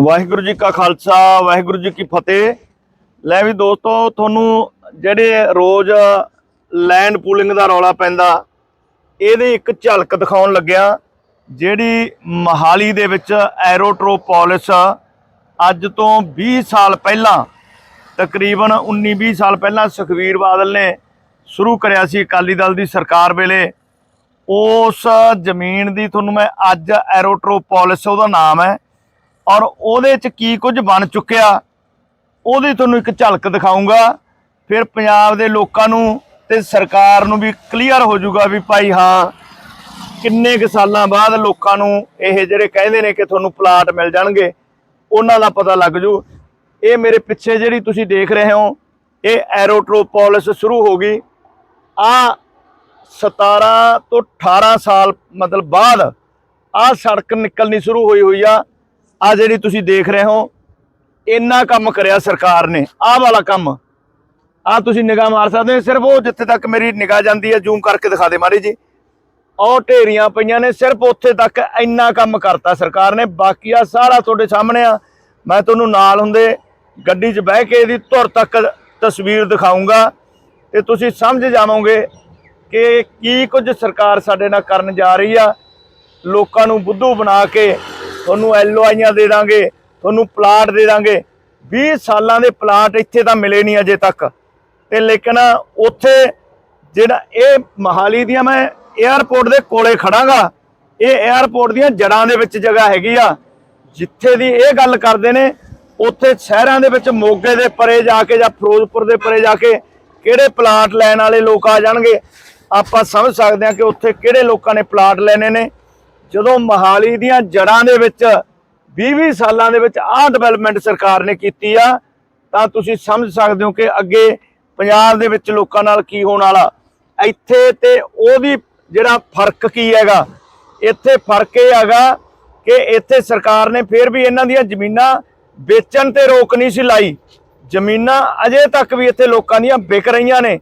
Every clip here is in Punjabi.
ਵਾਹਿਗੁਰੂ ਜੀ ਕਾ ਖਾਲਸਾ, ਵਾਹਿਗੁਰੂ ਜੀ ਕੀ ਫਤਿਹ। ਲੈ ਵੀ ਦੋਸਤੋ, ਤੁਹਾਨੂੰ ਜਿਹੜੇ ਰੋਜ਼ ਲੈਂਡ ਪੂਲਿੰਗ ਦਾ ਰੌਲਾ ਪੈਂਦਾ, ਇਹਦੇ ਇੱਕ ਝਲਕ ਦਿਖਾਉਣ ਲੱਗਿਆ, ਜਿਹੜੀ ਮਹਾਲੀ ਦੇ ਵਿੱਚ ਐਰੋਟ੍ਰੋਪੋਲਿਸ ਅੱਜ ਤੋਂ 20 ਸਾਲ ਪਹਿਲਾਂ, ਤਕਰੀਬਨ 19-20 ਸਾਲ ਪਹਿਲਾਂ ਸੁਖਵੀਰ ਬਾਦਲ ਨੇ ਸ਼ੁਰੂ ਕਰਿਆ ਸੀ ਅਕਾਲੀ ਦਲ ਦੀ ਸਰਕਾਰ ਵੇਲੇ। ਉਸ ਜ਼ਮੀਨ ਦੀ ਤੁਹਾਨੂੰ ਮੈਂ ਅੱਜ ਐਰੋਟ੍ਰੋਪੋਲਿਸ ਉਹਦਾ ਨਾਮ ਹੈ। ਔਰ ਉਹਦੇ ਚ ਕੀ ਕੁਝ ਬਣ ਚੁੱਕਿਆ, ਉਹਦੀ ਤੁਹਾਨੂੰ ਇੱਕ ਝਲਕ ਦਿਖਾਉਂਗਾ। ਫਿਰ ਪੰਜਾਬ ਦੇ ਲੋਕਾਂ ਨੂੰ ਤੇ ਸਰਕਾਰ ਨੂੰ ਵੀ ਕਲੀਅਰ ਹੋ ਜਾਊਗਾ ਵੀ ਭਾਈ ਹਾਂ, ਕਿੰਨੇ ਕੁ ਸਾਲਾਂ ਬਾਅਦ ਲੋਕਾਂ ਨੂੰ ਇਹ ਜਿਹੜੇ ਕਹਿੰਦੇ ਨੇ ਕਿ ਤੁਹਾਨੂੰ ਪਲਾਟ ਮਿਲ ਜਾਣਗੇ, ਉਹਨਾਂ ਦਾ ਪਤਾ ਲੱਗ ਜੂ। ਇਹ ਮੇਰੇ ਪਿੱਛੇ ਜਿਹੜੀ ਤੁਸੀਂ ਦੇਖ ਰਹੇ ਹੋ, ਇਹ ਐਰੋਟ੍ਰੋਪੋਲਿਸ ਸ਼ੁਰੂ ਹੋ ਗਈ। ਆ 17 ਤੋਂ 18 ਸਾਲ ਮਤਲਬ ਬਾਅਦ ਆ ਸੜਕ ਨਿਕਲਣੀ ਸ਼ੁਰੂ ਹੋਈ ਹੋਈ ਆ। ਆ ਜਿਹੜੀ ਤੁਸੀਂ ਦੇਖ ਰਹੇ ਹੋ, ਇੰਨਾ ਕੰਮ ਕਰਿਆ ਸਰਕਾਰ ਨੇ, ਆਹ ਵਾਲਾ ਕੰਮ। ਆ ਤੁਸੀਂ ਨਿਗਾਹ ਮਾਰ ਸਕਦੇ ਹੋ, ਸਿਰਫ ਉਹ ਜਿੱਥੇ ਤੱਕ ਮੇਰੀ ਨਿਗਾਹ ਜਾਂਦੀ ਹੈ ਜ਼ੂਮ ਕਰਕੇ ਦਿਖਾ ਦੇ ਮਾਰੀ ਜੀ ਉਹ ਢੇਰੀਆਂ ਪਈਆਂ ਨੇ, ਸਿਰਫ ਉੱਥੇ ਤੱਕ ਇੰਨਾ ਕੰਮ ਕਰਤਾ ਸਰਕਾਰ ਨੇ, ਬਾਕੀ ਆ ਸਾਰਾ ਤੁਹਾਡੇ ਸਾਹਮਣੇ ਆ। ਮੈਂ ਤੁਹਾਨੂੰ ਨਾਲ ਹੁੰਦੇ ਗੱਡੀ 'ਚ ਬਹਿ ਕੇ ਇਹਦੀ ਧੁਰ ਤੱਕ ਤਸਵੀਰ ਦਿਖਾਉਂਗਾ ਤੇ ਤੁਸੀਂ ਸਮਝ ਜਾਵੋਗੇ ਕਿ ਕੀ ਕੁਝ ਸਰਕਾਰ ਸਾਡੇ ਨਾਲ ਕਰਨ ਜਾ ਰਹੀ ਆ। ਲੋਕਾਂ ਨੂੰ ਬੁੱਧੂ ਬਣਾ ਕੇ ਤੁਹਾਨੂੰ ਐਲਓਆਈਆਂ ਦੇ ਦਾਂਗੇ, ਤੁਹਾਨੂੰ ਪਲਾਟ ਦੇ ਦਾਂਗੇ। 20 ਸਾਲਾਂ ਦੇ ਪਲਾਟ ਇੱਥੇ ਤਾਂ ਮਿਲੇ ਨਹੀਂ ਅਜੇ ਤੱਕ। ਤੇ ਲੇਕਿਨ ਉੱਥੇ ਜਿਹੜਾ ਇਹ ਮਹਾਲੀ ਦੀਆਂ ਮੈਂ 에ਅਰਪੋਰਟ ਦੇ ਕੋਲੇ ਖੜਾਂਗਾ, ਇਹ 에ਅਰਪੋਰਟ ਦੀਆਂ ਜੜਾਂ ਦੇ ਵਿੱਚ ਜਗ੍ਹਾ ਹੈਗੀ ਆ। ਜਿੱਥੇ ਦੀ ਇਹ ਗੱਲ ਕਰਦੇ ਨੇ, ਉੱਥੇ ਸ਼ਹਿਰਾਂ ਦੇ ਵਿੱਚ ਮੋਗੇ ਦੇ ਪਰੇ ਜਾ ਕੇ ਜਾਂ ਫਿਰੋਜ਼ਪੁਰ ਦੇ ਪਰੇ ਜਾ ਕੇ ਕਿਹੜੇ ਪਲਾਟ ਲੈਣ ਵਾਲੇ ਲੋਕ ਆ ਜਾਣਗੇ, ਆਪਾਂ ਸਮਝ ਸਕਦੇ ਹਾਂ ਕਿ ਉੱਥੇ ਕਿਹੜੇ ਲੋਕਾਂ ਨੇ ਪਲਾਟ ਲੈਣੇ ਨੇ। ਜਦੋਂ ਮਹਾਲੀ ਦੀਆਂ ਜੜਾਂ ਦੇ ਵਿੱਚ 20-20 ਸਾਲਾਂ ਦੇ ਵਿੱਚ ਆਹ ਡਿਵੈਲਪਮੈਂਟ ਸਰਕਾਰ ਨੇ ਕੀਤੀ ਆ, ਤਾਂ ਤੁਸੀਂ ਸਮਝ ਸਕਦੇ ਹੋ ਕਿ ਅੱਗੇ ਪੰਜਾਬ ਦੇ ਵਿੱਚ ਲੋਕਾਂ ਨਾਲ ਕੀ ਹੋਣ ਵਾਲਾ। ਇੱਥੇ ਤੇ ਉਹਦੀ ਜਿਹੜਾ ਫ਼ਰਕ ਕੀ ਹੈਗਾ? ਇੱਥੇ ਫ਼ਰਕ ਇਹ ਹੈਗਾ ਕਿ ਇੱਥੇ ਸਰਕਾਰ ਨੇ ਫਿਰ ਵੀ ਇਹਨਾਂ ਦੀਆਂ ਜ਼ਮੀਨਾਂ ਵੇਚਣ ਤੇ ਰੋਕ ਨਹੀਂ ਸੀ ਲਾਈ। ਜ਼ਮੀਨਾਂ ਅਜੇ ਤੱਕ ਵੀ ਇੱਥੇ ਲੋਕਾਂ ਦੀਆਂ ਵਿਕ ਰਹੀਆਂ ਨੇ।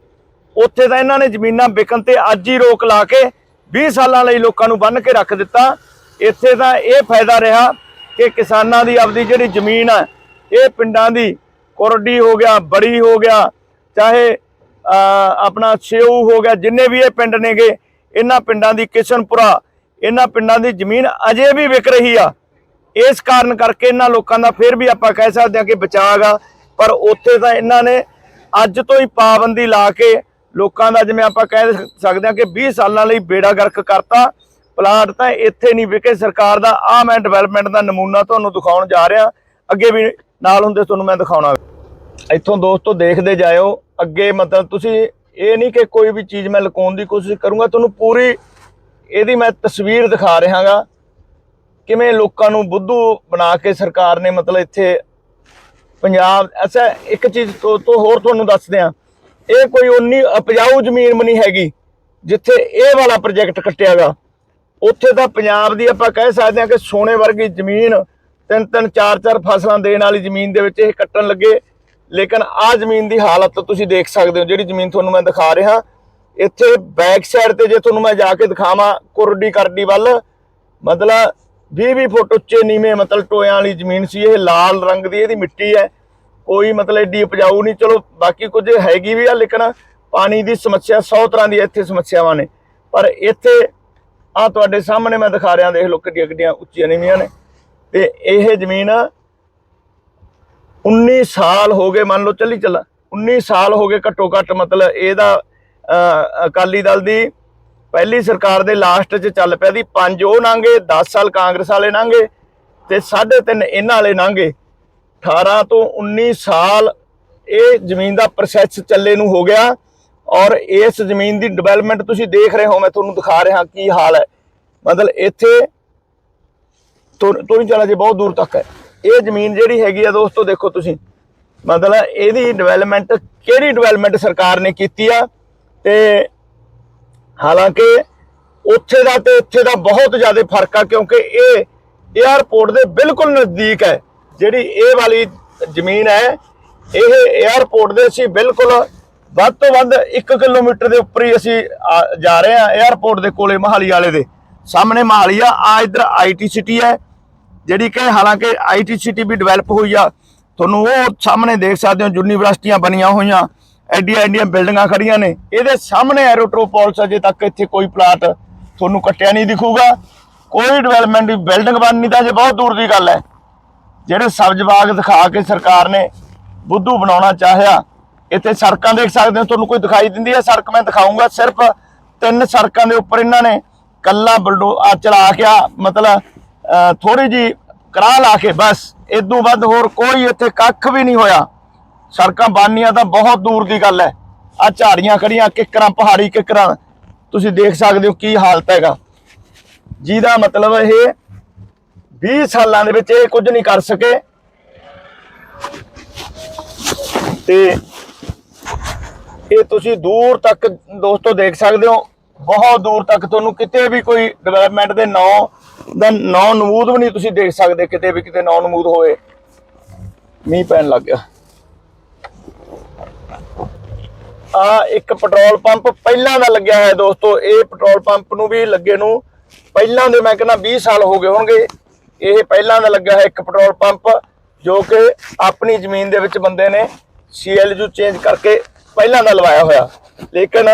ਉੱਥੇ ਤਾਂ ਇਹਨਾਂ ਨੇ ਜ਼ਮੀਨਾਂ ਵਿਕਣ ਤੇ ਅੱਜ ਹੀ ਰੋਕ ਲਾ ਕੇ 20 ਸਾਲਾਂ ਲਈ ਲੋਕਾਂ ਨੂੰ ਬੰਨ ਕੇ ਰੱਖ ਦਿੱਤਾ। ਇੱਥੇ ਤਾਂ ਇਹ ਫਾਇਦਾ ਰਿਹਾ ਕਿ ਕਿਸਾਨਾਂ ਦੀ ਆਪਦੀ ਜਿਹੜੀ ਜ਼ਮੀਨ ਹੈ ਇਹ ਪਿੰਡਾਂ ਦੀ ਕੋਰਡੀ ਹੋ ਗਿਆ, ਬੜੀ ਹੋ ਗਿਆ, ਚਾਹੇ ਆਪਣਾ ਸਿਉ ਹੋ ਗਿਆ, ਜਿੰਨੇ ਵੀ ਇਹ ਪਿੰਡ ਨੇਗੇ, ਇਹਨਾਂ ਪਿੰਡਾਂ ਦੀ ਕਿਸ਼ਨਪੁਰਾ, ਇਹਨਾਂ ਪਿੰਡਾਂ ਦੀ ਜ਼ਮੀਨ ਅਜੇ ਵੀ ਵਿਕ ਰਹੀ ਆ। ਇਸ ਕਾਰਨ ਕਰਕੇ ਇਹਨਾਂ ਲੋਕਾਂ ਦਾ ਫਿਰ ਵੀ ਆਪਾਂ ਕਹਿ ਸਕਦੇ ਹਾਂ ਕਿ ਬਚਾਅਗਾ ਪਰ ਉੱਥੇ ਤਾਂ ਇਹਨਾਂ ਨੇ ਅੱਜ ਤੋਂ ਹੀ ਪਾਬੰਦੀ ਲਾ ਕੇ ਲੋਕਾਂ ਦਾ ਜਿਵੇਂ ਆਪਾਂ ਕਹਿ ਸਕਦੇ ਹਾਂ ਕਿ 20 ਸਾਲਾਂ ਲਈ ਬੇੜਾ ਗਰਕ ਕਰਤਾ, ਪਲਾਟ ਤਾਂ ਇੱਥੇ ਨਹੀਂ ਵਿਕੇ, ਸਰਕਾਰ ਦਾ ਆ ਮੈਂ ਡਿਵੈਲਪਮੈਂਟ ਦਾ ਨਮੂਨਾ ਤੁਹਾਨੂੰ ਦਿਖਾਉਣ ਜਾ ਰਿਹਾ। ਅੱਗੇ ਵੀ ਨਾਲ ਹੁੰਦੇ ਤੁਹਾਨੂੰ ਮੈਂ ਦਿਖਾਉਣਾ। ਇੱਥੋਂ ਦੋਸਤੋ ਦੇਖਦੇ ਜਾਇਓ, ਅੱਗੇ ਮਤਲਬ ਤੁਸੀਂ ਇਹ ਨਹੀਂ ਕਿ ਕੋਈ ਵੀ ਚੀਜ਼ ਮੈਂ ਲੁਕਾਉਣ ਦੀ ਕੋਸ਼ਿਸ਼ ਕਰੂੰਗਾ, ਤੁਹਾਨੂੰ ਪੂਰੀ ਇਹਦੀ ਮੈਂ ਤਸਵੀਰ ਦਿਖਾ ਰਿਹਾਗਾ। ਕਿਵੇਂ ਲੋਕਾਂ ਨੂੰ ਬੁੱਧੂ ਬਣਾ ਕੇ ਸਰਕਾਰ ਨੇ ਮਤਲਬ ਇੱਥੇ ਪੰਜਾਬ, ਅੱਛਾ, ਇੱਕ ਚੀਜ਼ ਤੋਂ ਹੋਰ ਤੁਹਾਨੂੰ ਦੱਸਦੇ ਆ ਇਹ ਕੋਈ ਉਨੀ ਉਪਜਾਊ ਜ਼ਮੀਨ ਵੀ ਨਹੀਂ ਹੈਗੀ ਜਿੱਥੇ ਇਹ ਵਾਲਾ ਪ੍ਰੋਜੈਕਟ ਕੱਟਿਆਗਾ ਉੱਥੇ ਤਾਂ ਪੰਜਾਬ ਦੀ ਆਪਾਂ ਕਹਿ ਸਕਦੇ ਹਾਂ ਕਿ ਸੋਨੇ ਵਰਗੀ ਜ਼ਮੀਨ, ਤਿੰਨ ਤਿੰਨ, ਚਾਰ ਚਾਰ ਫਸਲਾਂ ਦੇਣ ਵਾਲੀ ਜ਼ਮੀਨ ਦੇ ਵਿੱਚ ਇਹ ਕੱਟਣ ਲੱਗੇ। ਲੇਕਿਨ ਆਹ ਜ਼ਮੀਨ ਦੀ ਹਾਲਤ ਤੁਸੀਂ ਦੇਖ ਸਕਦੇ ਹੋ, ਜਿਹੜੀ ਜ਼ਮੀਨ ਤੁਹਾਨੂੰ ਮੈਂ ਦਿਖਾ ਰਿਹਾ। ਇੱਥੇ ਬੈਕ ਸਾਈਡ ਤੇ ਜੇ ਤੁਹਾਨੂੰ ਮੈਂ ਜਾ ਕੇ ਦਿਖਾਵਾਂ, ਕੁਰਡੀ ਕਰਡੀ ਵੱਲ, ਮਤਲਬ 20 20 ਫੁੱਟ ਉੱਚੇ ਨੀਵੇਂ ਮਤਲਬ ਟੋਇਆਂ ਵਾਲੀ ਜ਼ਮੀਨ ਸੀ, ਇਹ ਲਾਲ ਰੰਗ ਦੀ, ਇਹਦੀ ਮਿੱਟੀ ਹੈ। ਕੋਈ ਮਤਲਬ ਏਡੀ ਉਪਜਾਊ ਨਹੀਂ ਚਲੋ ਬਾਕੀ ਕੁਝ ਹੈਗੀ ਵੀ ਆ ਲੇਕਿਨ ਪਾਣੀ ਦੀ ਸਮੱਸਿਆ 100 ਤਰ੍ਹਾਂ ਦੀ ਇੱਥੇ ਸਮੱਸਿਆਵਾਂ ਨੇ। ਪਰ ਇੱਥੇ ਆ ਤੁਹਾਡੇ ਸਾਹਮਣੇ ਮੈਂ ਦਿਖਾ ਰਿਹਾ ਦੇਖ ਲਓ ਕਿੱਡੀਆਂ ਕਿੱਡੀਆਂ ਉੱਚੀਆਂ ਨੀਵੀਆਂ ਨੇ। ਤੇ ਇਹ ਜ਼ਮੀਨ 19 ਸਾਲ ਹੋ ਗਏ ਮੰਨ ਲਓ ਚੱਲੀ ਚੱਲਾ 19 ਸਾਲ ਹੋ ਗਏ ਘੱਟੋ ਘੱਟ ਮਤਲਬ ਇਹਦਾ ਅਹ, ਅਕਾਲੀ ਦਲ ਦੀ ਪਹਿਲੀ ਸਰਕਾਰ ਦੇ ਲਾਸਟ 'ਚ ਚੱਲ ਪਿਆ ਦੀ ਪੰਜ ਉਹ ਲੰਘੇ 10 ਸਾਲ ਕਾਂਗਰਸ ਵਾਲੇ ਲੰਘੇ ਤੇ 3.5 ਇਹਨਾਂ ਵਾਲੇ ਲੰਘੇ 18 ਤੋਂ 19 ਸਾਲ ਇਹ ਜ਼ਮੀਨ ਦਾ ਪ੍ਰੋਸੈਸ ਚੱਲੇ ਨੂੰ ਹੋ ਗਿਆ ਔਰ ਇਸ ਜ਼ਮੀਨ ਦੀ ਡਿਵੈਲਪਮੈਂਟ ਤੁਸੀਂ ਦੇਖ ਰਹੇ ਹੋ, ਮੈਂ ਤੁਹਾਨੂੰ ਦਿਖਾ ਰਿਹਾ ਕੀ ਹਾਲ ਹੈ। ਮਤਲਬ ਇੱਥੇ ਤੋਂ ਤੋਂ ਨਹੀਂ ਚਲਾ ਜੇ ਬਹੁਤ ਦੂਰ ਤੱਕ ਹੈ। ਇਹ ਜ਼ਮੀਨ ਜਿਹੜੀ ਹੈਗੀ ਆ ਦੋਸਤੋ, ਦੇਖੋ ਤੁਸੀਂ। ਮਤਲਬ ਇਹਦੀ ਡਿਵੈਲਪਮੈਂਟ ਕਿਹੜੀ ਡਿਵੈਲਪਮੈਂਟ ਸਰਕਾਰ ਨੇ ਕੀਤੀ ਆ ਤੇ ਹਾਲਾਂਕਿ ਉੱਥੇ ਦਾ ਤੇ ਇੱਥੇ ਦਾ ਬਹੁਤ ਜ਼ਿਆਦਾ ਫ਼ਰਕ ਆ ਕਿਉਂਕਿ ਇਹ 에ਅਰਪੋਰਟ ਦੇ ਬਿਲਕੁਲ ਨਜ਼ਦੀਕ ਹੈ। ਜਿਹੜੀ ਇਹ ਵਾਲੀ ਜ਼ਮੀਨ ਹੈ, ਇਹ 에ਅਰਪੋਰਟ ਦੇ ਅਸੀਂ ਬਿਲਕੁਲ ਵੱਧ ਤੋਂ ਵੱਧ 1 ਕਿਲੋਮੀਟਰ ਦੇ ਉੱਪਰ ਹੀ ਅਸੀਂ ਆ- ਜਾ ਰਹੇ ਹਾਂ 에ਅਰਪੋਰਟ ਦੇ ਕੋਲੇ ਮਹਾਲੀ ਵਾਲੇ ਦੇ। ਸਾਹਮਣੇ ਮਹਾਲੀ ਆ ਆ ਇਧਰ ਆਈਟੀ ਸਿਟੀ ਹੈ, ਜਿਹੜੀ ਕਿ ਹਾਲਾਂਕਿ ਆਈਟੀ ਸਿਟੀ ਵੀ ਡਿਵੈਲਪ ਹੋਈ ਆ। ਤੁਹਾਨੂੰ ਉਹ ਸਾਹਮਣੇ ਦੇਖ ਸਕਦੇ ਹੋ, ਯੂਨੀਵਰਸਿਟੀਆਂ ਬਣੀਆਂ ਹੋਈਆਂ, ਐਡੀਆਂ ਐਡੀਆਂ ਬਿਲਡਿੰਗਾਂ ਖੜੀਆਂ ਨੇ। ਇਹਦੇ ਸਾਹਮਣੇ ਐਰੋਟ੍ਰੋਪੋਲਸ ਅਜੇ ਤੱਕ ਇੱਥੇ ਕੋਈ ਪਲਾਟ ਤੁਹਾਨੂੰ ਕੱਟਿਆ ਨਹੀਂ ਦਿਖੂਗਾ। ਕੋਈ ਡਿਵੈਲਪਮੈਂਟ ਦੀ ਬਿਲਡਿੰਗ ਬਣਨੀ ਤਾਂ ਜੇ ਬਹੁਤ ਦੂਰ ਦੀ ਗੱਲ ਹੈ। ਜਿਹੜੇ ਸਬਜ਼ ਬਾਗ ਦਿਖਾ ਕੇ ਸਰਕਾਰ ਨੇ ਬੁੱਧੂ ਬਣਾਉਣਾ ਚਾਹਿਆ, ਇੱਥੇ ਸੜਕਾਂ ਦੇਖ ਸਕਦੇ ਹੋ, ਤੁਹਾਨੂੰ ਕੋਈ ਦਿਖਾਈ ਦਿੰਦੀ ਹੈ, ਸੜਕ ਮੈਂ ਦਿਖਾਉਂਗਾ ਸਿਰਫ ਤਿੰਨ ਸੜਕਾਂ ਦੇ ਉੱਪਰ ਇਹਨਾਂ ਨੇ ਕੱਲਾ ਬਲਡੋ ਆ ਚਲਾ ਕੇ ਆ, ਮਤਲਬ ਥੋੜੀ ਜੀ ਕਰਾਹ ਲਾ ਕੇ ਬਸ, ਇਦੋਂ ਵੱਧ ਹੋਰ ਕੋਈ ਇੱਥੇ ਕੱਖ ਵੀ ਨਹੀਂ ਹੋਇਆ। ਸੜਕਾਂ ਬਣਨੀਆਂ ਤਾਂ ਬਹੁਤ ਦੂਰ ਦੀ ਗੱਲ ਹੈ, ਆ ਝਾੜੀਆਂ ਖੜੀਆਂ ਕਿੱਕਰਾਂ, ਪਹਾੜੀ ਕਿੱਕਰਾਂ, ਤੁਸੀਂ ਦੇਖ ਸਕਦੇ ਹੋ ਕੀ ਹਾਲਤ ਹੈਗਾ। ਜਿਹਦਾ ਮਤਲਬ ਇਹ 20 ਸਾਲਾਂ ਦੇ ਵਿੱਚ ਇਹ ਕੁਝ ਨਹੀਂ ਕਰ ਸਕੇ। ਤੇ ਇਹ ਤੁਸੀਂ ਦੂਰ ਤੱਕ ਦੋਸਤੋ ਦੇਖ ਸਕਦੇ ਹੋ, ਬਹੁਤ ਦੂਰ ਤੱਕ ਤੁਹਾਨੂੰ ਕਿਤੇ ਵੀ ਕੋਈ ਡਿਵੈਲਪਮੈਂਟ ਦੇ ਨਾਂ ਦਾ ਨਾਂ ਨਮੂਦ ਵੀ ਨਹੀਂ ਤੁਸੀਂ ਦੇਖ ਸਕਦੇ, ਕਿਤੇ ਵੀ ਕਿਤੇ ਨਾਂ ਨਮੂਦ ਹੋਏ ਮੀਂਹ ਪੈਣ ਲੱਗ ਗਿਆ। ਆ ਇੱਕ ਪੈਟਰੋਲ ਪੰਪ ਪਹਿਲਾਂ ਦਾ ਲੱਗਿਆ ਹੋਇਆ ਦੋਸਤੋ, ਇਹ ਪੈਟਰੋਲ ਪੰਪ ਨੂੰ ਵੀ ਲੱਗੇ ਨੂੰ ਪਹਿਲਾਂ ਦੇ ਮੈਂ ਕਹਿੰਦਾ 20 ਸਾਲ ਹੋ ਗਏ ਹੋਣਗੇ। ਇਹ ਪਹਿਲਾਂ ਦਾ ਲੱਗਾ ਹੈ ਇੱਕ ਪੈਟਰੋਲ ਪੰਪ, ਜੋ ਕਿ ਆਪਣੀ ਜ਼ਮੀਨ ਦੇ ਵਿੱਚ ਬੰਦੇ ਨੇ ਸੀਐਲਯੂ ਚੇਂਜ ਕਰਕੇ ਪਹਿਲਾਂ ਦਾ ਲਵਾਇਆ ਹੋਇਆ। ਲੇਕਿਨ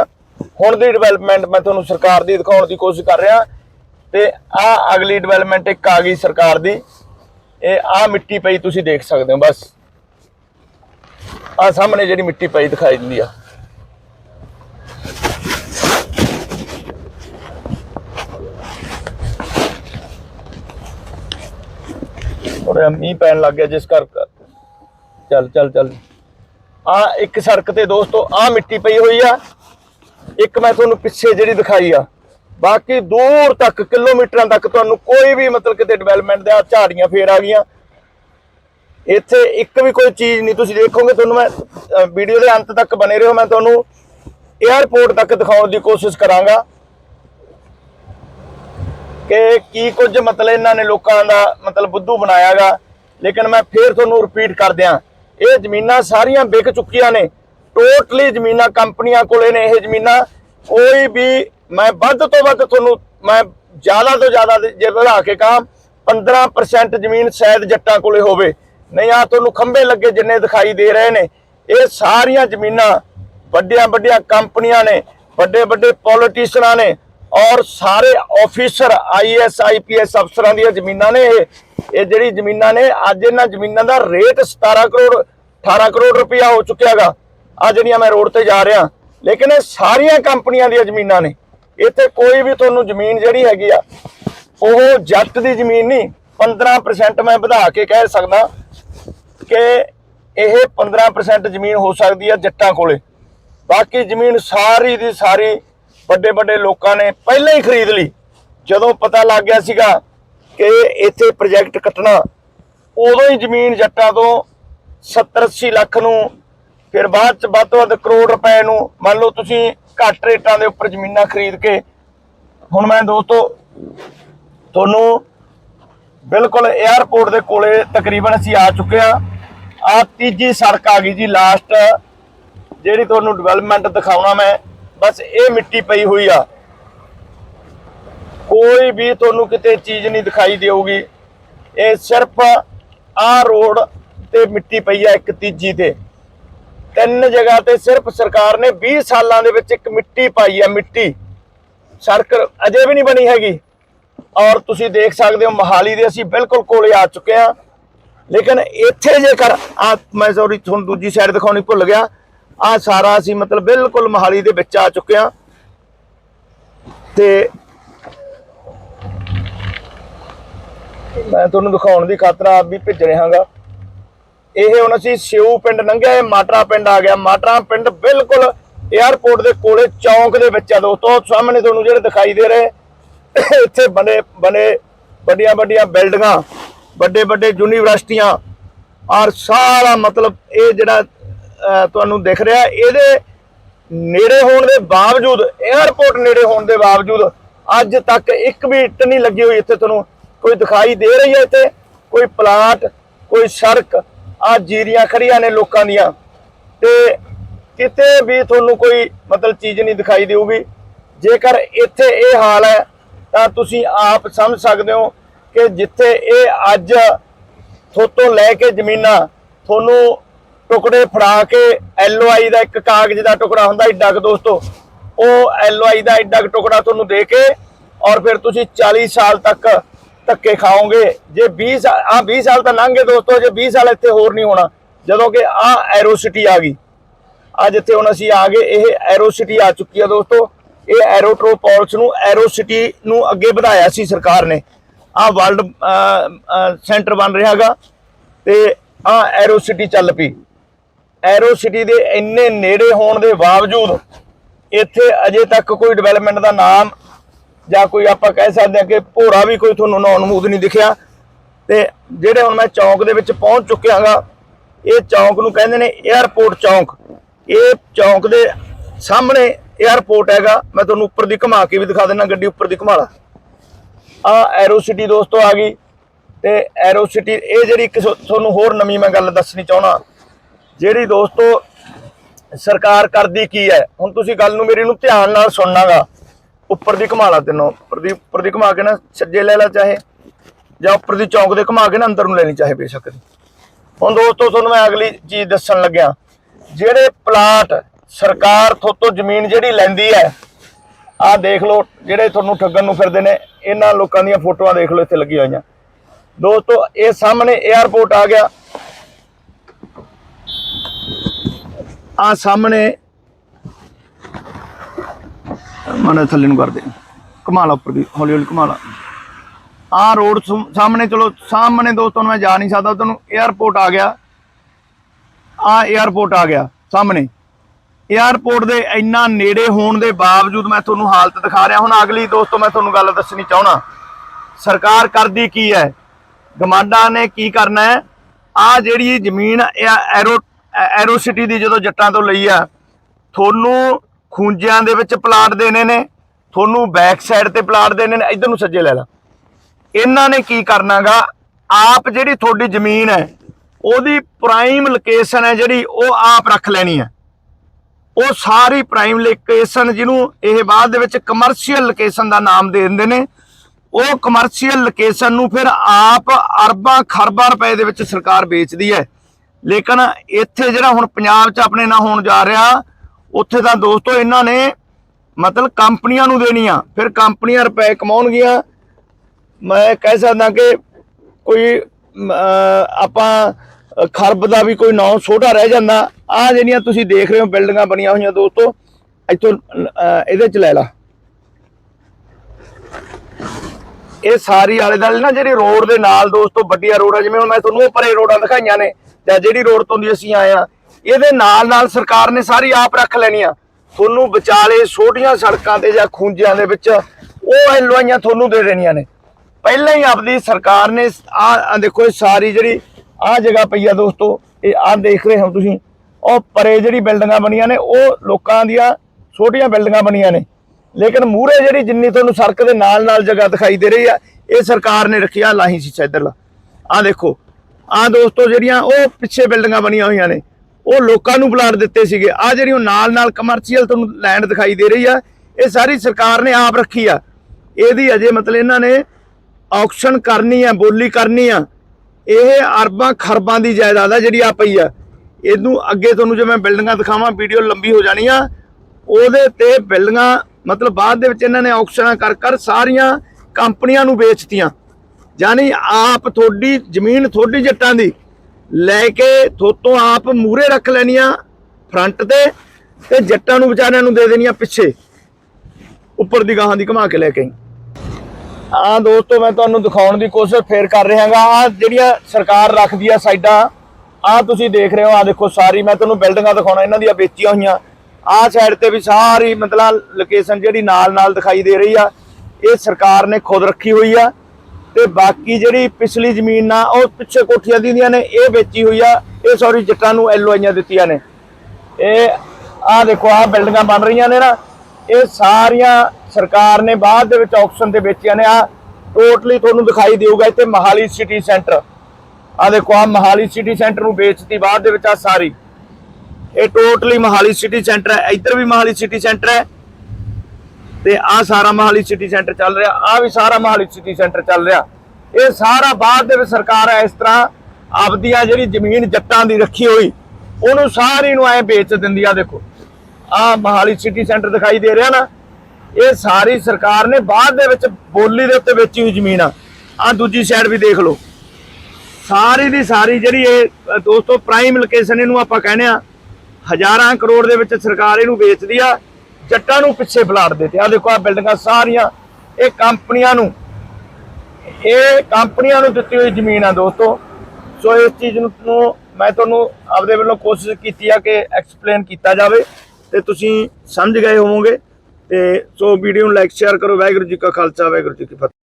ਹੁਣ ਦੀ ਡਿਵੈਲਪਮੈਂਟ ਮੈਂ ਤੁਹਾਨੂੰ ਸਰਕਾਰ ਦੀ ਦਿਖਾਉਣ ਦੀ ਕੋਸ਼ਿਸ਼ ਕਰ ਰਿਹਾ, ਤੇ ਆ ਅਗਲੀ ਡਿਵੈਲਪਮੈਂਟ ਇੱਕ ਆ ਗਈ ਸਰਕਾਰ ਦੀ। ਇਹ ਆ ਮਿੱਟੀ ਪਈ ਤੁਸੀਂ ਦੇਖ ਸਕਦੇ ਹੋ ਬਸ। ਆ ਸਾਹਮਣੇ ਜਿਹੜੀ ਮਿੱਟੀ ਪਈ ਦਿਖਾਈ ਦਿੰਦੀ ਆ। ਔਰ ਮੀਂਹ ਪੈਣ ਲੱਗ ਗਿਆ ਜਿਸ ਕਰ ਚੱਲ ਚੱਲ ਚੱਲ। ਆ ਇੱਕ ਸੜਕ ਤੇ ਦੋਸਤੋ, ਆ ਮਿੱਟੀ ਪਈ ਹੋਈ ਆ। ਇੱਕ ਮੈਂ ਤੁਹਾਨੂੰ ਪਿੱਛੇ ਜਿਹੜੀ ਦਿਖਾਈ ਆ। ਬਾਕੀ ਦੂਰ ਤੱਕ, ਕਿਲੋਮੀਟਰਾਂ ਤੱਕ ਤੁਹਾਨੂੰ ਕੋਈ ਵੀ ਮਤਲਬ ਕਿਤੇ ਡਿਵੈਲਪਮੈਂਟ ਦੇ ਆ ਝਾੜੀਆਂ ਫੇਰ ਆ ਗਈਆਂ। ਇੱਥੇ ਇੱਕ ਵੀ ਕੋਈ ਚੀਜ਼ ਨਹੀਂ, ਤੁਸੀਂ ਦੇਖੋਗੇ ਤੁਹਾਨੂੰ ਮੈਂ ਵੀਡੀਓ ਦੇ ਅੰਤ ਤੱਕ ਬਨੇ ਰਹੋ। ਮੈਂ ਤੁਹਾਨੂੰ 에ਅਰਪੋਰਟ ਤੱਕ ਦਿਖਾਉਣ ਦੀ ਕੋਸ਼ਿਸ਼ ਕਰਾਂਗਾ। ਕਿ ਕੀ ਕੁਝ ਮਤਲਬ ਇਹਨਾਂ ਨੇ ਲੋਕਾਂ ਦਾ ਮਤਲਬ ਬੁੱਧੂ ਬਣਾਇਆਗਾ। ਲੇਕਿਨ ਮੈਂ ਫੇਰ ਤੁਹਾਨੂੰ ਰਿਪੀਟ ਕਰ ਦਿਆਂ ਇਹ ਜ਼ਮੀਨਾਂ ਸਾਰੀਆਂ ਵਿਕ ਚੁੱਕੀਆਂ ਨੇ। ਟੋਟਲੀ ਜ਼ਮੀਨਾਂ ਕੰਪਨੀਆਂ ਕੋਲੇ ਨੇ ਇਹ ਜ਼ਮੀਨਾਂ। ਕੋਈ ਵੀ ਮੈਂ ਵੱਧ ਤੋਂ ਵੱਧ ਤੁਹਾਨੂੰ, ਮੈਂ ਜ਼ਿਆਦਾ ਤੋਂ ਜ਼ਿਆਦਾ ਜੇ ਵਧਾ ਕੇ ਕਹਾਂ 15% ਜ਼ਮੀਨ ਸ਼ਾਇਦ ਜੱਟਾਂ ਕੋਲੇ ਹੋਵੇ। ਨਹੀਂ ਆ ਤੁਹਾਨੂੰ ਖੰਭੇ ਲੱਗੇ ਜਿੰਨੇ ਦਿਖਾਈ ਦੇ ਰਹੇ ਨੇ। ਇਹ ਸਾਰੀਆਂ ਜ਼ਮੀਨਾਂ ਵੱਡੀਆਂ ਵੱਡੀਆਂ ਕੰਪਨੀਆਂ ਨੇ ਵੱਡੇ ਵੱਡੇ ਪੋਲੀਟੀਸ਼ੀਅਨਾਂ ਨੇ। ਔਰ ਸਾਰੇ ਆਫੀਸਰ ਆਈਐਸ ਆਈਪੀਐਸ ਅਫਸਰਾਂ ਦੀਆਂ ਜ਼ਮੀਨਾਂ ਨੇ ਇਹ ਇਹ ਜਿਹੜੀ ਜ਼ਮੀਨਾਂ ਨੇ, ਅੱਜ ਇਹਨਾਂ ਜ਼ਮੀਨਾਂ ਦਾ ਰੇਟ 17 ਕਰੋੜ 18 ਕਰੋੜ ਰੁਪਇਆ ਹੋ ਚੁੱਕਿਆਗਾ ਆ ਜਿਹੜੀਆਂ ਮੈਂ ਰੋਡ ਤੇ ਜਾ ਰਿਹਾ, ਲੇਕਿਨ ਇਹ ਸਾਰੀਆਂ ਕੰਪਨੀਆਂ ਦੀਆਂ ਜ਼ਮੀਨਾਂ ਨੇ। ਇੱਥੇ ਕੋਈ ਵੀ ਤੁਹਾਨੂੰ ਜ਼ਮੀਨ ਜਿਹੜੀ ਹੈਗੀ ਆ, ਉਹ ਜੱਟ ਦੀ ਜ਼ਮੀਨ ਨਹੀਂ 15% ਮੈਂ ਵਧਾ ਕੇ ਕਹਿ ਸਕਦਾ ਕਿ ਇਹ 15% ਜ਼ਮੀਨ ਹੋ ਸਕਦੀ ਹੈ ਜੱਟਾਂ ਕੋਲੇ। ਬਾਕੀ ਜ਼ਮੀਨ ਸਾਰੀ ਦੀ ਸਾਰੀ ਵੱਡੇ ਵੱਡੇ ਲੋਕਾਂ ਨੇ ਪਹਿਲਾਂ ਹੀ ਖਰੀਦ ਲਈ। ਜਦੋਂ ਪਤਾ ਲੱਗ ਗਿਆ ਸੀਗਾ ਕਿ ਇੱਥੇ ਪ੍ਰੋਜੈਕਟ ਕੱਟਣਾ, ਉਦੋਂ ਹੀ ਜ਼ਮੀਨ ਜੱਟਾਂ ਤੋਂ 70 80 ਲੱਖ ਨੂੰ, ਫਿਰ ਬਾਅਦ ਚ ਵੱਧ ਤੋਂ ਵੱਧ ਕਰੋੜ ਰੁਪਏ ਨੂੰ, ਮੰਨ ਲਓ ਤੁਸੀਂ ਘੱਟ ਰੇਟਾਂ ਦੇ ਉੱਪਰ ਜ਼ਮੀਨਾਂ ਖਰੀਦ ਕੇ, ਹੁਣ ਮੈਂ ਦੋਸਤੋ ਤੁਹਾਨੂੰ ਬਿਲਕੁਲ 에ਅਰਪੋਰਟ ਦੇ ਕੋਲੇ ਤਕਰੀਬਨ ਅਸੀਂ ਆ ਚੁੱਕੇ ਆ ਆ ਤੀਜੀ ਸੜਕ ਆ ਗਈ ਜੀ ਲਾਸਟ ਜਿਹੜੀ ਤੁਹਾਨੂੰ ਡਿਵੈਲਪਮੈਂਟ ਦਿਖਾਉਣਾ ਮੈਂ। ਬਸ ਇਹ ਮਿੱਟੀ ਪਈ ਹੋਈ ਆ। ਕੋਈ ਵੀ ਤੁਹਾਨੂੰ ਕਿਤੇ ਚੀਜ਼ ਨਹੀਂ ਦਿਖਾਈ ਦੇਊਗੀ। ਇਹ ਸਿਰਫ ਆ ਰੋਡ ਤੇ ਮਿੱਟੀ ਪਈ ਆ ਇੱਕ ਤੀਜੀ ਤੇ। ਤਿੰਨ ਜਗ੍ਹਾ ਤੇ ਸਿਰਫ ਸਰਕਾਰ ਨੇ 20 ਸਾਲਾਂ ਦੇ ਵਿੱਚ ਇੱਕ ਮਿੱਟੀ ਪਾਈ ਆ, ਮਿੱਟੀ। ਸੜਕ ਅਜੇ ਵੀ ਨਹੀਂ ਬਣੀ ਹੈਗੀ। ਔਰ ਤੁਸੀਂ ਦੇਖ ਸਕਦੇ ਹੋ ਮਹਾਲੀ ਦੇ ਅਸੀਂ ਬਿਲਕੁਲ ਕੋਲੇ ਆ ਚੁੱਕੇ ਆ। ਲੇਕਿਨ ਇੱਥੇ ਜੇਕਰ ਆ, ਮੈਂ ਸੌਰੀ ਤੁਹਾਨੂੰ ਦੂਜੀ ਸਾਈਡ ਦਿਖਾਉਣੀ ਭੁੱਲ ਗਿਆ। ਆ ਸਾਰਾ ਅਸੀਂ ਮਤਲਬ ਬਿਲਕੁਲ ਮਹਾਲੀ ਦੇ ਵਿੱਚ ਆ ਚੁੱਕੇ ਆ ਤੇ ਮੈਂ ਤੁਹਾਨੂੰ ਦਿਖਾਉਣ ਦੀ ਖਾਤਰ ਆਪ ਵੀ ਭਿੱਜ ਰਿਹਾਗਾ। ਇਹ ਹੁਣ ਅਸੀਂ ਸਿਉ ਪਿੰਡ ਲੰਘਿਆ, ਇਹ ਮਾਟਰਾ ਪਿੰਡ ਆ ਗਿਆ। ਮਾਟਰਾ ਪਿੰਡ ਬਿਲਕੁਲ 에ਅਰਪੋਰਟ ਦੇ ਕੋਲੇ ਚੌਂਕ ਦੇ ਵਿੱਚ ਆ ਦੋਸਤੋ, ਸਾਹਮਣੇ ਤੁਹਾਨੂੰ ਜਿਹੜੇ ਦਿਖਾਈ ਦੇ ਰਹੇ, ਇੱਥੇ ਬਣੇ ਬਣੇ ਵੱਡੀਆਂ ਵੱਡੀਆਂ ਬਿਲਡਿੰਗਾਂ, ਵੱਡੇ ਵੱਡੇ ਯੂਨੀਵਰਸਿਟੀਆਂ, ਔਰ ਸਾਰਾ ਮਤਲਬ ਇਹ ਜਿਹੜਾ ਤੁਹਾਨੂੰ ਦਿਖ ਰਿਹਾ, ਇਹਦੇ ਨੇੜੇ ਹੋਣ ਦੇ ਬਾਵਜੂਦ 에ਅਰਪੋਰਟ ਨੇੜੇ ਹੋਣ ਦੇ ਬਾਵਜੂਦ ਅੱਜ ਤੱਕ ਇੱਕ ਵੀ ਇੱਟ ਨਹੀਂ ਲੱਗੀ ਹੋਈ ਇੱਥੇ ਤੁਹਾਨੂੰ। ਕੋਈ ਦਿਖਾਈ ਦੇ ਰਹੀ ਹੈ ਇੱਥੇ, ਕੋਈ ਪਲਾਟ, ਕੋਈ ਸੜਕ, ਆ ਜੀਰੀਆਂ ਖੜੀਆਂ ਨੇ ਲੋਕਾਂ ਦੀਆਂ। ਤੇ ਕਿਤੇ ਵੀ ਤੁਹਾਨੂੰ ਕੋਈ ਮਤਲਬ ਚੀਜ਼ ਨਹੀਂ ਦਿਖਾਈ ਦੇਊਗੀ। ਜੇਕਰ ਇੱਥੇ ਇਹ ਹਾਲ ਹੈ, ਤਾਂ ਤੁਸੀਂ ਆਪ ਸਮਝ ਸਕਦੇ ਹੋ ਕਿ ਜਿੱਥੇ ਇਹ ਅੱਜ ਥੋਤੋਂ ਲੈ ਕੇ ਜ਼ਮੀਨਾਂ, ਤੁਹਾਨੂੰ ਟੁਕੜੇ ਫੜਾ ਕੇ ਐਲਓਆਈ ਦਾ ਇੱਕ ਕਾਗਜ਼ ਦਾ ਟੁਕੜਾ ਹੁੰਦਾ ਏਡਾ ਕੁ ਦੋਸਤੋ, ਉਹ ਐਲਓਆਈ ਦਾ ਏਡਾ ਕੁ ਟੁਕੜਾ ਤੁਹਾਨੂੰ ਦੇ ਕੇ ਔਰ ਫਿਰ ਤੁਸੀਂ 40 ਸਾਲ ਤੱਕ ਧੱਕੇ ਖਾਓਗੇ। ਜੇ 20 ਆ 20 ਸਾਲ ਤਾਂ ਲੰਘ ਗਏ ਦੋਸਤੋ, ਜੇ 20 ਸਾਲ ਇੱਥੇ ਹੋਰ ਨਹੀਂ ਹੋਣਾ, ਜਦੋਂ ਕਿ ਆ ਐਰੋਸਿਟੀ ਆ ਗਈ। ਅੱਜ ਜਿੱਥੇ ਹੁਣ ਅਸੀਂ ਆ ਗਏ, ਇਹ ਐਰੋਸਿਟੀ ਆ ਚੁੱਕੀ ਆ ਦੋਸਤੋ। ਇਹ ਐਰੋਟ੍ਰੋਪੋਲਸ ਨੂੰ ਐਰੋਸਿਟੀ ਨੂੰ ਅੱਗੇ ਵਧਾਇਆ ਸੀ ਸਰਕਾਰ ਨੇ। ਆ ਵਰਲਡ ਸੈਂਟਰ ਬਣ ਰਿਹਾਗਾ ਤੇ ਆ ਐਰੋਸਿਟੀ ਚੱਲ ਪਈ। ਐਰੋ ਸਿਟੀ ਦੇ ਇੰਨੇ ਨੇੜੇ ਹੋਣ ਦੇ ਬਾਵਜੂਦ ਇੱਥੇ ਅਜੇ ਤੱਕ ਕੋਈ ਡਿਵੈਲਪਮੈਂਟ ਦਾ ਨਾਮ ਜਾਂ ਕੋਈ ਆਪਾਂ ਕਹਿ ਸਕਦੇ ਹਾਂ ਕਿ ਭੋਰਾ ਵੀ ਕੋਈ ਤੁਹਾਨੂੰ ਨੌਨਮੂਦ ਨਹੀਂ ਦਿਖਿਆ। ਤੇ ਜਿਹੜੇ ਹੁਣ ਮੈਂ ਚੌਂਕ ਦੇ ਵਿੱਚ ਪਹੁੰਚ ਚੁੱਕਿਆਗਾ ਇਹ ਚੌਂਕ ਨੂੰ ਕਹਿੰਦੇ ਨੇ 에ਅਰਪੋਰਟ ਚੌਂਕ। ਇਹ ਚੌਂਕ ਦੇ ਸਾਹਮਣੇ 에ਅਰਪੋਰਟ ਹੈਗਾ। ਮੈਂ ਤੁਹਾਨੂੰ ਉੱਪਰ ਦੀ ਘੁਮਾ ਕੇ ਵੀ ਦਿਖਾ ਦਿੰਦਾ ਗੱਡੀ ਉੱਪਰ ਦੀ ਘੁਮਾ ਲਾ। ਆ ਐਰੋਸਿਟੀ ਦੋਸਤੋ ਆ ਗਈ। ਤੇ ਐਰੋਸਿਟੀ ਇਹ ਜਿਹੜੀ ਇੱਕ ਤੁਹਾਨੂੰ ਹੋਰ ਨਵੀਂ ਮੈਂ ਗੱਲ ਦੱਸਣੀ ਚਾਹਣਾ ਜਿਹੜੀ ਦੋਸਤੋ ਸਰਕਾਰ ਕਰਦੀ ਕੀ ਹੈ? ਹੁਣ ਤੁਸੀਂ ਗੱਲ ਨੂੰ ਮੇਰੀ ਨੂੰ ਧਿਆਨ ਨਾਲ ਸੁਣਨਾਗਾ। ਉੱਪਰ ਦੀ ਘੁਮਾ ਲਾ ਤੈਨੂੰ। ਉੱਪਰ ਦੀ ਉੱਪਰ ਦੀ ਘੁਮਾ ਕੇ ਨਾ ਸੱਜੇ ਲੈ ਲੈ ਚਾਹੇ। ਜਾਂ ਉੱਪਰ ਦੀ ਚੌਂਕ ਦੇ ਘੁਮਾ ਕੇ ਨਾ ਅੰਦਰ ਨੂੰ ਲੈਣੀ ਚਾਹੇ ਬੇਸ਼ੱਕ ਹੁਣ ਦੋਸਤੋ ਤੁਹਾਨੂੰ ਮੈਂ ਅਗਲੀ ਚੀਜ਼ ਦੱਸਣ ਲੱਗਿਆ। ਜਿਹੜੇ ਪਲਾਟ ਸਰਕਾਰ ਥੋਤੋਂ ਜ਼ਮੀਨ ਜਿਹੜੀ ਲੈਂਦੀ ਹੈ, ਆਹ ਦੇਖ ਲਓ ਜਿਹੜੇ ਤੁਹਾਨੂੰ ਠੱਗਣ ਨੂੰ ਫਿਰਦੇ ਨੇ, ਇਹਨਾਂ ਲੋਕਾਂ ਦੀਆਂ ਫੋਟੋਆਂ ਦੇਖ ਲਓ, ਇੱਥੇ ਲੱਗੀਆਂ ਹੋਈਆਂ। ਦੋਸਤੋ, ਇਹ ਸਾਹਮਣੇ 에ਅਰਪੋਰਟ ਆ ਗਿਆ। ਆ ਸਾਹਮਣੇ ਮਨੇ ਥੱਲੇ ਨੂੰ ਕਰਦੇ ਕਮਾਲਾ ਉੱਪਰ ਦੀ, ਹੌਲੀ ਹੌਲੀ ਕਮਾਲਾ ਆ ਰੋਡ ਸਾਹਮਣੇ, ਚਲੋ, ਸਾਹਮਣੇ ਦੋਸਤੋ ਮੈਂ ਜਾ ਨਹੀਂ ਸਕਦਾ ਤੁਹਾਨੂੰ 에ਅਰਪੋਰਟ ਆ ਗਿਆ। ਆ 에ਅਰਪੋਰਟ ਆ ਗਿਆ, ਸਾਹਮਣੇ। 에ਅਰਪੋਰਟ ਦੇ ਇੰਨਾ ਨੇੜੇ ਹੋਣ ਦੇ ਬਾਵਜੂਦ ਮੈਂ ਤੁਹਾਨੂੰ ਹਾਲਤ ਦਿਖਾ ਰਿਹਾ। ਹੁਣ ਅਗਲੀ ਦੋਸਤੋ, ਮੈਂ ਤੁਹਾਨੂੰ ਗੱਲ ਦੱਸਣੀ ਚਾਹਣਾ ਸਰਕਾਰ ਕਰਦੀ ਕੀ ਹੈ? ਗਮਾਂਡਾ ਨੇ ਕੀ ਕਰਨਾ ਹੈ? ਆ ਜਿਹੜੀ ਜ਼ਮੀਨ ਐਰੋ ਐਰੋਸਿਟੀ ਦੀ ਜਦੋਂ ਜੱਟਾਂ ਤੋਂ ਲਈ ਆ, ਤੁਹਾਨੂੰ ਖੂੰਜਿਆਂ ਦੇ ਵਿੱਚ ਪਲਾਟ ਦੇਣੇ ਨੇ, ਤੁਹਾਨੂੰ ਬੈਕ ਸਾਈਡ ਤੇ ਪਲਾਟ ਦੇਣੇ ਨੇ, ਇਧਰ ਨੂੰ ਸੱਜੇ ਲੈ ਲਾ। ਇਹਨਾਂ ਨੇ ਕੀ ਕਰਨਾਗਾ, ਆਪ ਜਿਹੜੀ ਤੁਹਾਡੀ ਜ਼ਮੀਨ ਹੈ, ਉਹਦੀ ਪ੍ਰਾਈਮ ਲੋਕੇਸ਼ਨ ਹੈ ਜਿਹੜੀ, ਉਹ ਆਪ ਰੱਖ ਲੈਣੀ ਹੈ। ਉਹ ਸਾਰੀ ਪ੍ਰਾਈਮ ਲੋਕੇਸ਼ਨ ਜਿਹਨੂੰ ਇਹ ਬਾਅਦ ਦੇ ਵਿੱਚ ਕਮਰਸ਼ੀਅਲ ਲੋਕੇਸ਼ਨ ਦਾ ਨਾਮ ਦੇ ਦਿੰਦੇ ਨੇ, ਉਹ ਕਮਰਸ਼ੀਅਲ ਲੋਕੇਸ਼ਨ ਨੂੰ ਫਿਰ ਆਪ ਅਰਬਾਂ ਖਰਬਾਂ ਰੁਪਏ ਦੇ ਵਿੱਚ ਸਰਕਾਰ ਵੇਚਦੀ ਹੈ। ਲੇਕਿਨ ਇੱਥੇ ਜਿਹੜਾ ਹੁਣ ਪੰਜਾਬ 'ਚ ਆਪਣੇ ਨਾਲ ਹੋਣ ਜਾ ਰਿਹਾ, ਉੱਥੇ ਤਾਂ ਦੋਸਤੋ ਇਹਨਾਂ ਨੇ ਮਤਲਬ ਕੰਪਨੀਆਂ ਨੂੰ ਦੇਣੀਆਂ, ਫਿਰ ਕੰਪਨੀਆਂ ਰੁਪਏ ਕਮਾਉਣਗੀਆਂ। ਮੈਂ ਕਹਿ ਸਕਦਾ ਕਿ ਕੋਈ ਆਪਾਂ ਖਰਬ ਦਾ ਵੀ ਕੋਈ ਨਾਂ ਛੋਟਾ ਰਹਿ ਜਾਂਦਾ। ਆ ਜਿਹੜੀਆਂ ਤੁਸੀਂ ਦੇਖ ਰਹੇ ਹੋ ਬਿਲਡਿੰਗਾਂ ਬਣੀਆਂ ਹੋਈਆਂ ਦੋਸਤੋ, ਇੱਥੋਂ ਇਹਦੇ ਚ ਲੈ ਲਾ। ਇਹ ਸਾਰੀ ਆਲੇ ਦੁਆਲੇ ਨਾ ਜਿਹੜੀ ਰੋਡ ਦੇ ਨਾਲ ਦੋਸਤੋ ਵੱਡੀਆਂ ਰੋਡਾਂ, ਜਿਵੇਂ ਹੁਣ ਮੈਂ ਤੁਹਾਨੂੰ ਉਹ ਪਰੇ ਰੋਡਾਂ ਦਿਖਾਈਆਂ ਨੇ, ਜਾਂ ਜਿਹੜੀ ਰੋਡ ਤੋਂ ਦੀ ਅਸੀਂ ਆਏ ਆ ਇਹਦੇ ਨਾਲ ਨਾਲ ਸਰਕਾਰ ਨੇ ਸਾਰੀ ਆਪ ਰੱਖ ਲੈਣੀ ਆ ਤੁਹਾਨੂੰ ਵਿਚਾਲੇ ਛੋਟੀਆਂ ਸੜਕਾਂ ਤੇ ਜਾਂ ਖੂੰਜਿਆਂ ਦੇ ਵਿੱਚ ਉਹ ਐਲਵਾਈਆਂ ਤੁਹਾਨੂੰ ਦੇ ਦੇਣੀਆਂ ਨੇ। ਪਹਿਲਾਂ ਹੀ ਆਪਦੀ ਸਰਕਾਰ ਨੇ ਆ ਦੇਖੋ ਇਹ ਸਾਰੀ ਜਿਹੜੀ ਆ ਜਗ੍ਹਾ ਪਈ ਆ ਦੋਸਤੋ, ਇਹ ਆ ਦੇਖ ਰਹੇ ਹੋ ਤੁਸੀਂ, ਉਹ ਪਰੇ ਜਿਹੜੀ ਬਿਲਡਿੰਗਾਂ ਬਣੀਆਂ ਨੇ, ਉਹ ਲੋਕਾਂ ਦੀਆਂ ਛੋਟੀਆਂ ਬਿਲਡਿੰਗਾਂ ਬਣੀਆਂ ਨੇ। ਲੇਕਿਨ ਮੂਹਰੇ ਜਿਹੜੀ ਜਿੰਨੀ ਤੁਹਾਨੂੰ ਸੜਕ ਦੇ ਨਾਲ ਨਾਲ ਜਗ੍ਹਾ ਦਿਖਾਈ ਦੇ ਰਹੀ ਆ, ਇਹ ਸਰਕਾਰ ਨੇ ਰੱਖਿਆ ਲਾਹੀ ਸੀ ਇਧਰਲਾ। ਆ ਦੇਖੋ ਆ ਦੋਸਤੋ ਜਿਹੜੀਆਂ ਉਹ ਪਿੱਛੇ ਬਿਲਡਿੰਗਾਂ ਬਣੀਆਂ ਹੋਈਆਂ ਨੇ, ਉਹ ਲੋਕਾਂ ਨੂੰ ਪਲਾਟ ਦਿੱਤੇ ਸੀਗੇ। ਆ ਜਿਹੜੀ ਉਹ ਨਾਲ ਨਾਲ ਕਮਰਸ਼ੀਅਲ ਤੁਹਾਨੂੰ ਲੈਂਡ ਦਿਖਾਈ ਦੇ ਰਹੀ ਆ, ਇਹ ਸਾਰੀ ਸਰਕਾਰ ਨੇ ਆਪ ਰੱਖੀ ਆ। ਇਹਦੀ ਅਜੇ ਮਤਲਬ ਇਹਨਾਂ ਨੇ ਆਕਸ਼ਨ ਕਰਨੀ ਆ, ਬੋਲੀ ਕਰਨੀ ਆ। ਇਹ ਅਰਬਾਂ ਖਰਬਾਂ ਦੀ ਜਾਇਦਾਦ ਆ ਜਿਹੜੀ ਆ ਪਈ ਆ। ਇਹਨੂੰ ਅੱਗੇ ਤੁਹਾਨੂੰ ਜੇ ਮੈਂ ਬਿਲਡਿੰਗਾਂ ਦਿਖਾਵਾਂ, ਵੀਡੀਓ ਲੰਬੀ ਹੋ ਜਾਣੀ ਆ। ਉਹਦੇ ਤੇ ਬਿਲਡਿੰਗਾਂ ਮਤਲਬ ਬਾਅਦ ਦੇ ਵਿੱਚ ਇਹਨਾਂ ਨੇ ਆਕਸ਼ਨਾਂ ਕਰ ਕਰ ਸਾਰੀਆਂ ਕੰਪਨੀਆਂ ਨੂੰ ਵੇਚਤੀਆਂ। ਯਾਨੀ ਆਪ ਤੁਹਾਡੀ ਜ਼ਮੀਨ ਤੁਹਾਡੀ ਜੱਟਾਂ ਦੀ ਲੈ ਕੇ ਥੋਤੋਂ ਆਪ ਮੂਰੇ ਰੱਖ ਲੈਣੀਆਂ ਫਰੰਟ ਤੇ ਤੇ ਜੱਟਾਂ ਨੂੰ ਵਿਚਾਰਿਆਂ ਨੂੰ ਦੇ ਦੇਣੀਆਂ ਪਿੱਛੇ। ਉੱਪਰ ਦੀ ਗਾਹਾਂ ਦੀ ਘੁਮਾ ਕੇ ਲੈ ਕੇ ਆ ਦੋਸਤੋ, ਮੈਂ ਤੁਹਾਨੂੰ ਦਿਖਾਉਣ ਦੀ ਕੋਸ਼ਿਸ਼ ਫੇਰ ਕਰ ਰਿਹਾਗਾ ਆ ਜਿਹੜੀਆਂ ਸਰਕਾਰ ਰੱਖਦੀ ਆ ਸਾਈਡਾਂ ਆ ਤੁਸੀਂ ਦੇਖ ਰਹੇ ਹੋ ਆ ਦੇਖੋ ਸਾਰੀ। ਮੈਂ ਤੁਹਾਨੂੰ ਬਿਲਡਿੰਗਾਂ ਦਿਖਾਉਣਾ, ਇਹਨਾਂ ਦੀਆਂ ਵੇਚੀਆਂ ਹੋਈਆਂ। ਆਹ ਸਾਈਡ ਤੇ ਵੀ ਸਾਰੀ ਮਤਲਬ ਲੋਕੇਸ਼ਨ ਜਿਹੜੀ ਨਾਲ ਨਾਲ ਦਿਖਾਈ ਦੇ ਰਹੀ ਆ। ਇਹ ਸਰਕਾਰ ਨੇ ਖੁਦ ਰੱਖੀ ਹੋਈ ਆ ਤੇ ਬਾਕੀ ਜਿਹੜੀ ਪਿਛਲੀ ਜ਼ਮੀਨ ਆ, ਉਹ ਪਿੱਛੇ ਕੋਠੀਆਂ ਦੀਆਂ ਨੇ, ਇਹ ਵੇਚੀ ਹੋਈ ਆ। ਇਹ ਸੌਰੀ ਜੱਟਾਂ ਨੂੰ ਐਲਓਆਈਆਂ ਦਿੱਤੀਆਂ ਨੇ। ਇਹ ਆ ਦੇਖੋ ਆ ਬਿਲਡਿੰਗਾਂ ਬਣ ਰਹੀਆਂ ਨੇ ਨਾ। ਇਹ ਸਾਰੀਆਂ ਸਰਕਾਰ ਨੇ ਬਾਅਦ ਦੇ ਵਿੱਚ ਆਕਸ਼ਨ ਤੇ ਵੇਚੀਆਂ ਨੇ। ਆ ਟੋਟਲੀ ਤੁਹਾਨੂੰ ਦਿਖਾਈ ਦੇਊਗਾ ਇੱਥੇ ਮਹਾਲੀ ਸਿਟੀ ਸੈਂਟਰ ਆ ਦੇਖੋ ਆ ਮਹਾਲੀ ਸਿਟੀ ਸੈਂਟਰ ਨੂੰ ਵੇਚਤੀ, ਬਾਅਦ ਦੇ ਵਿੱਚ ਆ ਸਾਰੀ। ਇਹ ਟੋਟਲੀ ਮਹਾਲੀ ਸਿਟੀ ਸੈਂਟਰ ਹੈ, ਇੱਧਰ ਵੀ ਮਹਾਲੀ ਸਿਟੀ ਸੈਂਟਰ ਹੈ। ਤੇ ਆ ਸਾਰਾ ਮਹਾਲੀ ਸਿਟੀ ਸੈਂਟਰ ਚੱਲ ਰਿਹਾ ਆ ਵੀ ਸਾਰਾ ਮਹਾਲੀ ਸਿਟੀ ਸੈਂਟਰ ਚੱਲ ਰਿਹਾ। ਇਹ ਸਾਰਾ ਬਾਅਦ ਦੇ ਵਿੱਚ ਸਰਕਾਰ ਇਸ ਤਰ੍ਹਾਂ ਆਪਦੀਆਂ ਜਿਹੜੀ ਜ਼ਮੀਨ ਜੱਟਾਂ ਦੀ ਰੱਖੀ ਹੋਈ, ਉਹਨੂੰ ਸਾਰੀ ਨੂੰ ਐ ਵੇਚ ਦਿੰਦੀ ਆ, ਦੇਖੋ। ਆ ਮਹਾਲੀ ਸਿਟੀ ਸੈਂਟਰ ਦਿਖਾਈ ਦੇ ਰਿਹਾ ਨਾ, ਇਹ ਸਾਰੀ ਸਰਕਾਰ ਨੇ ਬਾਅਦ ਦੇ ਵਿੱਚ ਬੋਲੀ ਦੇ ਉੱਤੇ ਵੇਚੀ ਹੋਈ ਜ਼ਮੀਨ ਆ। ਆ ਦੂਜੀ ਸਾਈਡ ਵੀ ਦੇਖ ਲਓ। ਸਾਰੀ ਦੀ ਸਾਰੀ ਜਿਹੜੀ ਇਹ ਦੋਸਤੋ ਪ੍ਰਾਈਮ ਲੋਕੇਸ਼ਨ ਇਹਨੂੰ ਆਪਾਂ ਕਹਿੰਦੇ ਆ ਹਜ਼ਾਰਾਂ ਕਰੋੜ ਦੇ ਵਿੱਚ ਸਰਕਾਰ ਇਹਨੂੰ ਵੇਚਦੀ ਆ, ਜੱਟਾਂ ਨੂੰ ਪਿੱਛੇ ਫਲਾਟ ਦਿੱਤੇ। ਆ ਦੇਖੋ ਆ ਬਿਲਡਿੰਗਾਂ ਸਾਰੀਆਂ, ਇਹ ਕੰਪਨੀਆਂ ਨੂੰ, ਇਹ ਕੰਪਨੀਆਂ ਨੂੰ ਦਿੱਤੀ ਹੋਈ ਜ਼ਮੀਨ ਆ ਦੋਸਤੋ। ਸੋ ਇਸ ਚੀਜ਼ ਨੂੰ ਮੈਂ ਤੁਹਾਨੂੰ ਆਪਦੇ ਵੱਲੋਂ ਕੋਸ਼ਿਸ਼ ਕੀਤੀ ਆ ਕਿ ਐਕਸਪਲੇਨ ਕੀਤਾ ਜਾਵੇ ਤੇ ਤੁਸੀਂ ਸਮਝ ਗਏ ਹੋਵੋਗੇ। ਤੇ ਸੋ ਵੀਡੀਓ ਨੂੰ ਲਾਈਕ ਸ਼ੇਅਰ ਕਰੋ। ਵਾਹਿਗੁਰੂ ਜੀ ਕਾ ਖਾਲਸਾ, ਵਾਹਿਗੁਰੂ ਜੀ ਕੀ ਫਤਿਹ।